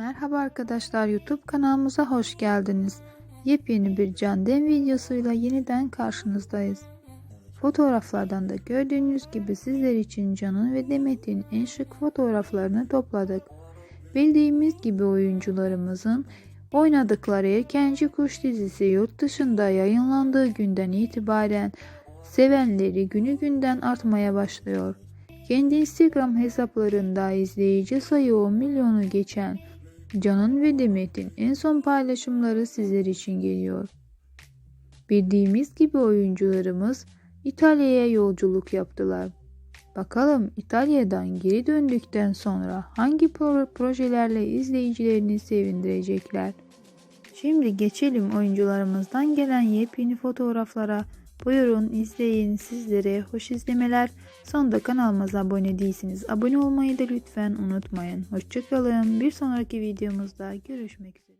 Merhaba arkadaşlar YouTube kanalımıza hoş geldiniz. Yepyeni bir Candem videosuyla yeniden karşınızdayız. Fotoğraflardan da gördüğünüz gibi sizler için Can'ın ve Demet'in en şık fotoğraflarını topladık. Bildiğimiz gibi oyuncularımızın oynadıkları Erkenci Kuş dizisi yurt dışında yayınlandığı günden itibaren sevenleri günü günden artmaya başlıyor. Kendi Instagram hesaplarında izleyici sayı 10 milyonu geçen Can'ın ve Demet'in en son paylaşımları sizler için geliyor. Bildiğimiz gibi oyuncularımız İtalya'ya yolculuk yaptılar. Bakalım İtalya'dan geri döndükten sonra hangi pro- projelerle izleyicilerini sevindirecekler. Şimdi geçelim oyuncularımızdan gelen yepyeni fotoğraflara. Buyurun izleyin sizlere hoş izlemeler. Sonunda kanalımıza abone değilsiniz. Abone olmayı da lütfen unutmayın. Hoşçakalın. Bir sonraki videomuzda görüşmek üzere.